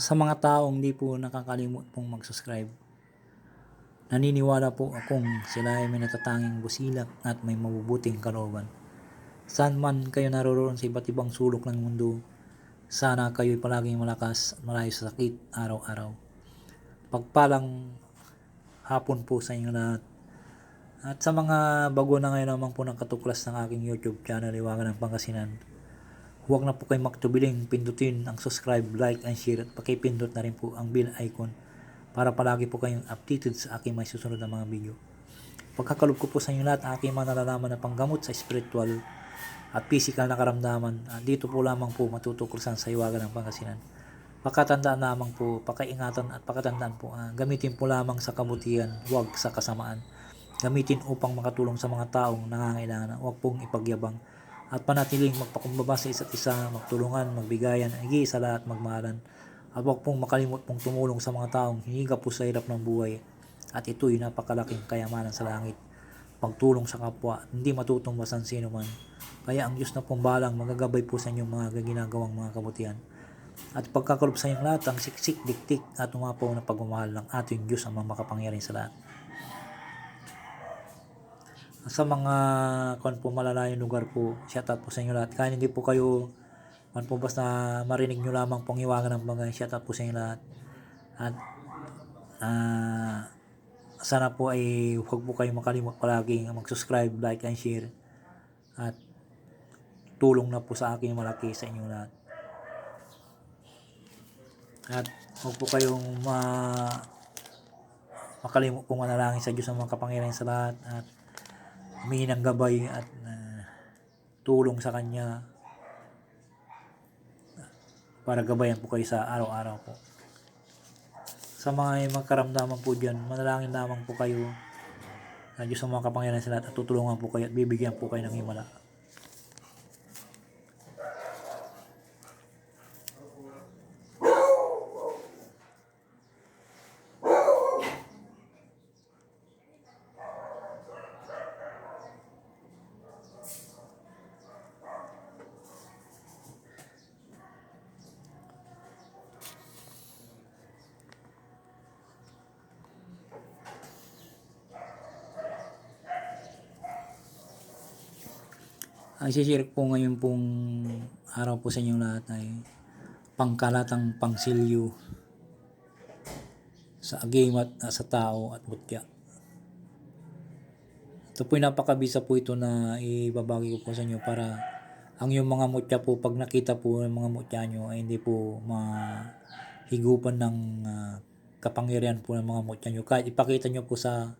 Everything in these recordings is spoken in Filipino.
sa mga taong hindi po nakakalimot pong mag-subscribe. Naniniwala po akong sila ay may natatanging busilak at may mabubuting kalooban. Saan man kayo naroroon sa iba't ibang sulok ng mundo, sana kayo'y palaging malakas at malayo sa sakit araw-araw. Pagpalang hapon po sa inyo lahat. At sa mga bago na ngayon naman po ng katuklas ng aking YouTube channel, Iwagan ng Pangasinan, huwag na po kayo magtubiling pindutin ang subscribe, like, and share at pakipindot na rin po ang bell icon para palagi po kayong updated sa aking may susunod na mga video. Pagkakalob ko po sa inyo lahat ang aking mga na panggamot sa spiritual at physical na karamdaman. Dito po lamang po matutuklasan sa Iwagan ng Pangasinan. Pakatandaan lamang po, pakaingatan at pakatandaan po, ah, gamitin po lamang sa kabutihan, huwag sa kasamaan. Gamitin upang makatulong sa mga taong nangangailangan, huwag pong ipagyabang. At panatiling magpakumbaba sa isa't isa, magtulungan, magbigayan, igi sa lahat, magmahalan. At huwag pong makalimot pong tumulong sa mga taong hiniga po sa hirap ng buhay. At ito'y napakalaking kayamanan sa langit. Pagtulong sa kapwa, hindi matutumbasan sino man. Kaya ang Diyos na pong balang magagabay po sa inyong mga ginagawang mga kabutihan. At pagkakalob sa inyong lahat, ang siksik, diktik at umapaw na pagmamahal ng ating Diyos ang mga makapangyarihan sa lahat. Sa mga kung po malalayong lugar po, shout out po sa inyo lahat. Kaya hindi po kayo man po basta marinig nyo lamang pong iwagan ng mga shout out po sa inyo lahat. At ah, sana po ay huwag po kayo makalimot palagi mag-subscribe, like, and share. At tulong na po sa akin malaki sa inyo lahat. At huwag po kayong ma makalimot pong manalangin sa Diyos ng mga kapangyarihan sa lahat at humingi ng gabay at ah, tulong sa Kanya para gabayan po kayo sa araw-araw po. Sa mga magkaramdaman po dyan, manalangin lamang po kayo na Diyos ang mga kapangyarihan sa lahat at tutulungan po kayo at bibigyan po kayo ng himala. Ang ko po ngayon pong araw po sa inyong lahat ay pangkalatang pangsilyo sa agimat at sa tao at mutya. Ito po napakabisa po ito na ibabagi ko po sa inyo para ang yung mga mutya po pag nakita po ng mga mutya nyo ay hindi po mahigupan ng ah, kapangyarihan po ng mga mutya nyo. Kahit ipakita nyo po sa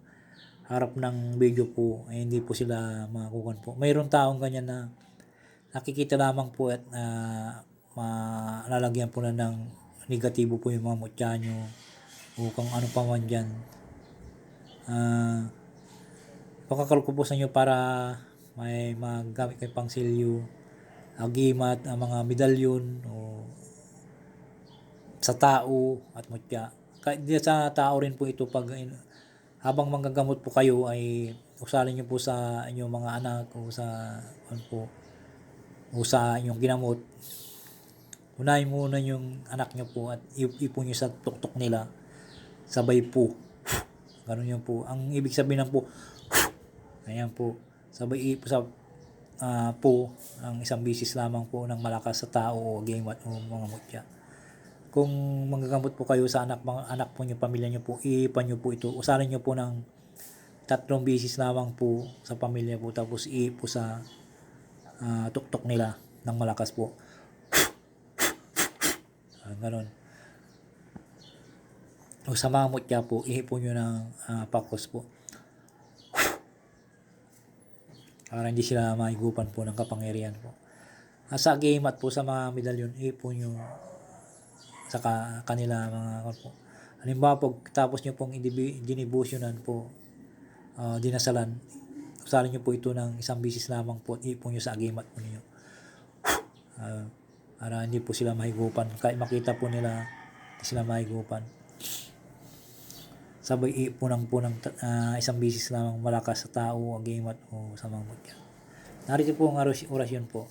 harap ng video po ay hindi po sila makakukan po. Mayroon taong ganyan na nakikita lamang po at uh, malalagyan po na ng negatibo po yung mga mutya nyo o kung ano pa man dyan. Uh, pakakal ko po sa inyo para may magamit kayo pang silyo, agimat, ang mga medalyon o sa tao at mutya. Kahit sa tao rin po ito pag habang manggagamot po kayo ay usalin niyo po sa inyong mga anak o sa ano po o sa inyong ginamot. Unahin muna yung anak niyo po at ipon niyo sa tuktok nila. Sabay po. Ganun yun po. Ang ibig sabihin ng po ayan po. Sabay ipo sa ah, po ang isang bisis lamang po ng malakas sa tao o game at o mga mutya kung manggagamot po kayo sa anak mga anak po niyo, pamilya niyo po, iipan niyo po ito. Usarin niyo po ng tatlong bisis lamang po sa pamilya po tapos i po sa ah, tuktok nila ng malakas po. Ah, ganun. O sa mga mutya po, ihipon nyo ng ah, pakos po. Para hindi sila maigupan po ng kapangyarihan po. Ah, sa game at po sa mga medalyon, ihipon nyo sa ka- kanila mga kan po. Halimbawa pag tapos nyo pong dinibusyonan po, ah, dinasalan, usarin nyo po ito ng isang bisis lamang po ipon nyo sa agimat po ninyo. Ah, para hindi po sila mahigupan. Kahit makita po nila, hindi sila mahigupan. Sabay ipunan po ng ah, isang bisis lamang malakas sa tao, agimat o sa mga mutya. Narito po ang oras- orasyon po.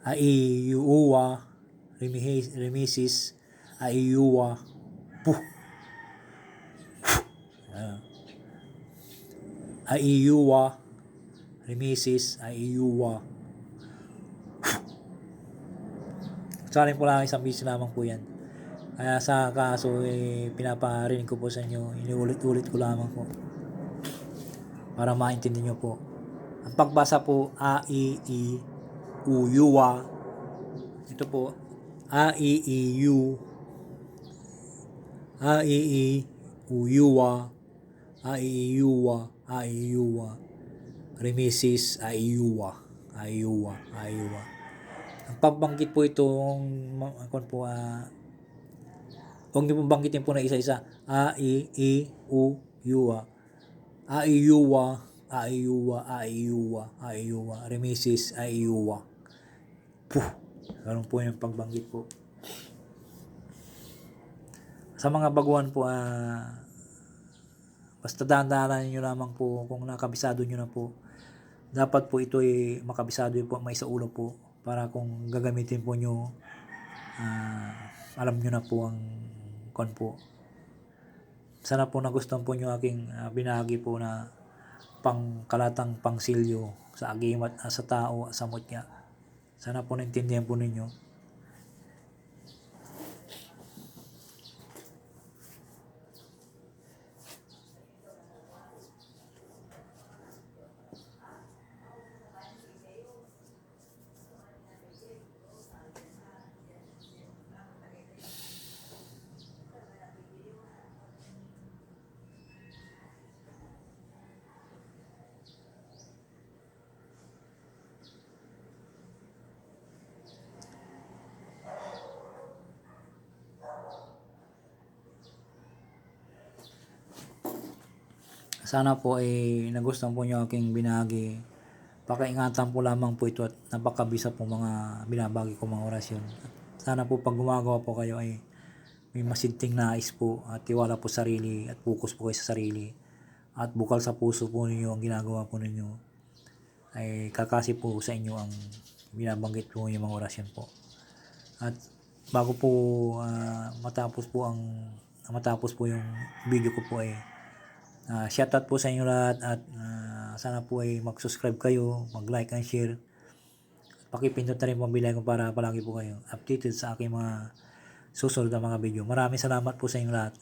Aiuwa, Remisis, Aiuwa, Puh. Aiuwa, Remisis, Aiuwa. Akin po lang isang piso lamang po yan. Kaya sa kaso eh, pinaparinig ko po sa inyo, iniulit-ulit ko lamang po. Para maintindihan nyo po. Ang pagbasa po, A, I, I, U, U, A. Ito po, A, I, I, U. A, I, I, U, U, A. I, I, U, A. I, I, U, A. Remisis, A, I, U, A. I, U, A. I, U, A. Ang pagbanggit po itong, ako po, ah, Huwag niyo pong banggitin po na isa-isa. A, I, I, U, U, A. I, U, A. I, U, A. I, U, A. I, U, A. Remisis, A, I, U, A. Puh. Ganun po yung pagbanggit po. Sa mga baguhan po, ah, basta dahan-dahanan nyo lamang po kung nakabisado nyo na po. Dapat po ito ay makabisado po may sa ulo po para kung gagamitin po nyo ah, alam nyo na po ang kon po. Sana po nagustuhan po nyo aking ah, binahagi po na pangkalatang pangsilyo sa agimat ah, sa tao sa mutya. Sana po naintindihan po ninyo. Sana po ay nagustuhan po nyo aking binahagi. Pakaingatan po lamang po ito at napakabisa po mga binabagi ko mga orasyon. Sana po pag gumagawa po kayo ay may masinting nais po at tiwala po sa sarili at focus po kayo sa sarili. At bukal sa puso po ninyo ang ginagawa po ninyo ay kakasi po sa inyo ang binabanggit po yung mga orasyon po. At bago po ah, matapos po ang matapos po yung video ko po ay Ah, shoutout po sa inyo lahat at ah, sana po ay mag-subscribe kayo, mag-like and share. Pakipindot na rin po ang bilay ko para palagi po kayo updated sa aking mga susunod na mga video. Maraming salamat po sa inyo lahat.